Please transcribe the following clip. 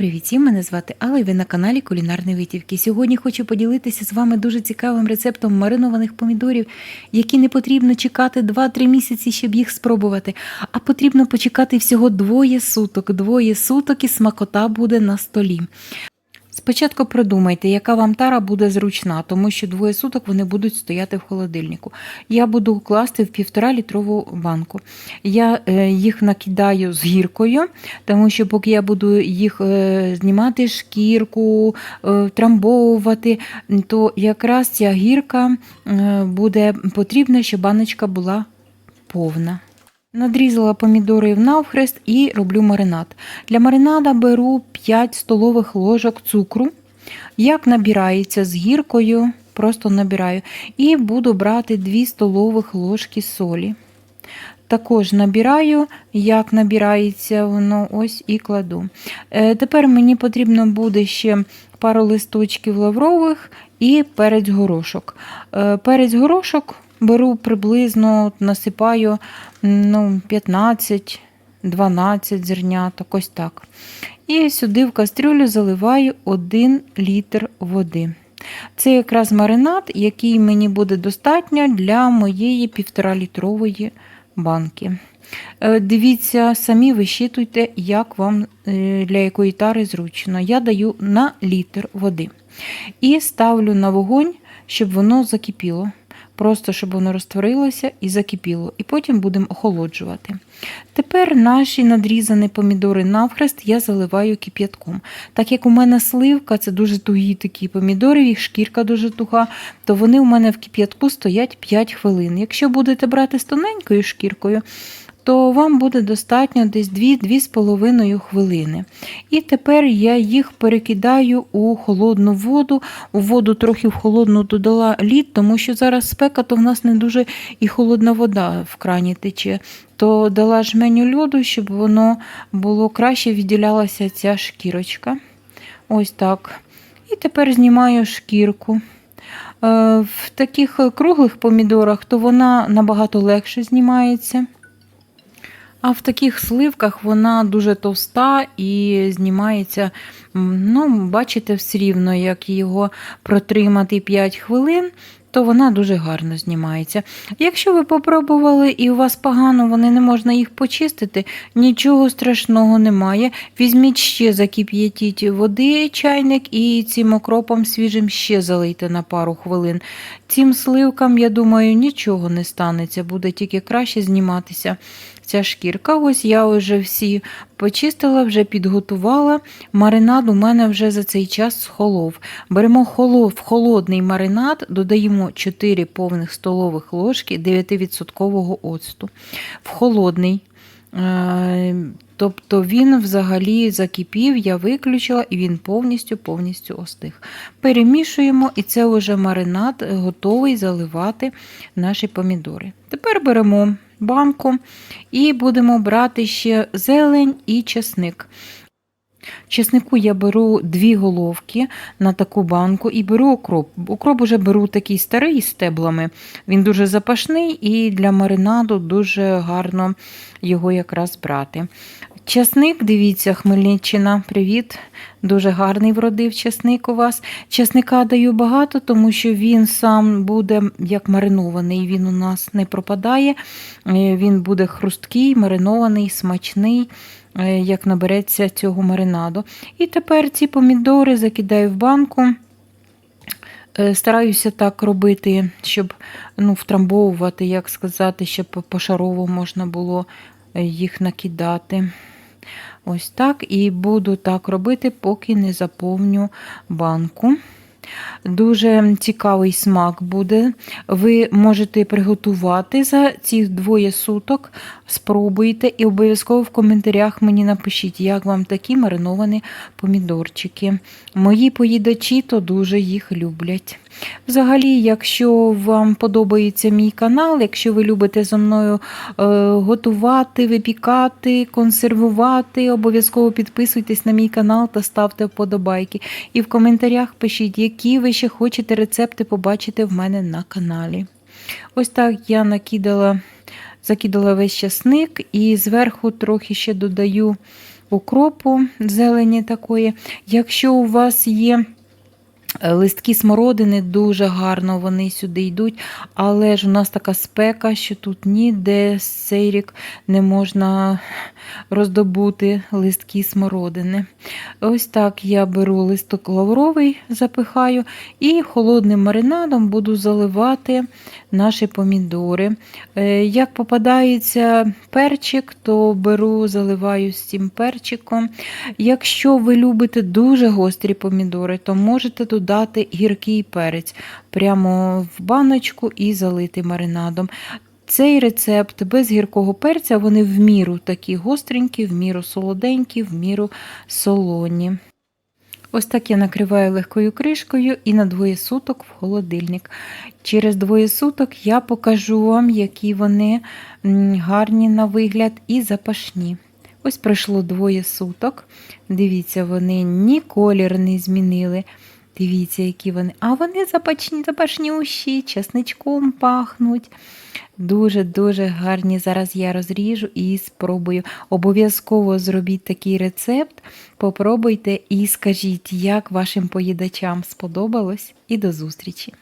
Привіт, всім, мене звати Алла і ви на каналі Кулінарні Витівки. Сьогодні хочу поділитися з вами дуже цікавим рецептом маринованих помідорів, які не потрібно чекати 2-3 місяці, щоб їх спробувати, а потрібно почекати всього двоє суток. Двоє суток і смакота буде на столі. Спочатку продумайте, яка вам тара буде зручна, тому що двоє суток вони будуть стояти в холодильнику. Я буду класти в півтора літрову банку. Я е, їх накидаю з гіркою, тому що поки я буду їх е, знімати шкірку, е, трамбовувати, то якраз ця гірка буде потрібна, щоб баночка була повна. Надрізала помідори навхрест і роблю маринад. Для маринада беру 5 столових ложок цукру. Як набирається з гіркою, просто набираю. І буду брати 2 столових ложки солі. Також набираю, як набирається воно, ось і кладу. Е, тепер мені потрібно буде ще пару листочків лаврових і перець горошок. Е, перець горошок беру приблизно, насипаю ну, 15-12 зерняток, ось так. І сюди в кастрюлю заливаю 1 літр води. Це якраз маринад, який мені буде достатньо для моєї 1,5-літрової банки. Е, Дивіться, самі вищитуйте, як вам е, для якої тари зручно. Я даю на літр води. І ставлю на вогонь, щоб воно закипіло. Просто щоб воно розтворилося і закипіло, і потім будемо охолоджувати. Тепер наші надрізані помідори навхрест я заливаю кип'ятком. Так як у мене сливка, це дуже тугі такі помідори, їх шкірка дуже туга, то вони у мене в кип'ятку стоять 5 хвилин. Якщо будете брати з тоненькою шкіркою, то вам буде достатньо десь 2-2,5 хвилини. І тепер я їх перекидаю у холодну воду. У воду трохи в холодну додала лід, тому що зараз спека, то в нас не дуже і холодна вода в крані тече. То дала жменю льоду, щоб воно було краще відділялася ця шкірочка. Ось так. І тепер знімаю шкірку. Е, В таких круглих помідорах то вона набагато легше знімається. А в таких сливках вона дуже товста і знімається, ну, бачите, все рівно, як його протримати 5 хвилин, то вона дуже гарно знімається. Якщо ви попробували і у вас погано, вони не можна їх почистити, нічого страшного немає. Візьміть ще закип'ятіть води, чайник, і цим окропом свіжим ще залийте на пару хвилин. Цим сливкам, я думаю, нічого не станеться, буде тільки краще зніматися ця шкірка. Ось я вже всі почистила, вже підготувала. Маринад у мене вже за цей час схолов. Беремо холов, холодний маринад, додаємо 4 повних столових ложки 9% оцту. В холодний. е, Тобто він взагалі закипів, я виключила і він повністю повністю остиг. Перемішуємо, і це вже маринад готовий заливати наші помідори. Тепер беремо банку і будемо брати ще зелень і чесник. Чеснику я беру дві головки на таку банку і беру окроп. Окроп уже беру такий старий з стеблами. Він дуже запашний і для маринаду дуже гарно його якраз брати. Часник, дивіться, Хмельниччина, привіт. Дуже гарний вродив часник у вас. Часника даю багато, тому що він сам буде як маринований, він у нас не пропадає. Е, Він буде хрусткий, маринований, смачний, е, як набереться цього маринаду. І тепер ці помідори закидаю в банку. Е, Стараюся так робити, щоб ну, втрамбовувати, як сказати, щоб пошарово можна було їх накидати. Ось так. І буду так робити, поки не заповню банку. Дуже цікавий смак буде. Ви можете приготувати за ці двоє суток, спробуйте і обов'язково в коментарях мені напишіть, як вам такі мариновані помідорчики. Мої поїдачі то дуже їх люблять. Взагалі, якщо вам подобається мій канал, якщо ви любите зі мною е, готувати, випікати, консервувати, обов'язково підписуйтесь на мій канал та ставте вподобайки. І в коментарях пишіть, які ви ще хочете рецепти побачити в мене на каналі. Ось так я накидала, закидала весь часник і зверху трохи ще додаю укропу, зелені такої. Якщо у вас є листки смородини, дуже гарно вони сюди йдуть, але ж у нас така спека, що тут ніде цей рік не можна роздобути листки смородини. Ось так я беру листок лавровий, запихаю, і холодним маринадом буду заливати наші помідори. Е, Як попадається перчик, то беру, заливаю з цим перчиком. Якщо ви любите дуже гострі помідори, то можете додати гіркий перець прямо в баночку і залити маринадом. Цей рецепт без гіркого перця, вони в міру такі гостренькі, в міру солоденькі, в міру солоні. Ось так я накриваю легкою кришкою і на двоє суток в холодильник. Через двоє суток я покажу вам, які вони гарні на вигляд і запашні. Ось пройшло двоє суток. Дивіться, вони ні колір не змінили. Дивіться, які вони. А вони запачні, запашнющі, чесничком пахнуть. Дуже-дуже гарні. Зараз я розріжу і спробую. Обов'язково зробіть такий рецепт. Попробуйте і скажіть, як вашим поїдачам сподобалось. І до зустрічі!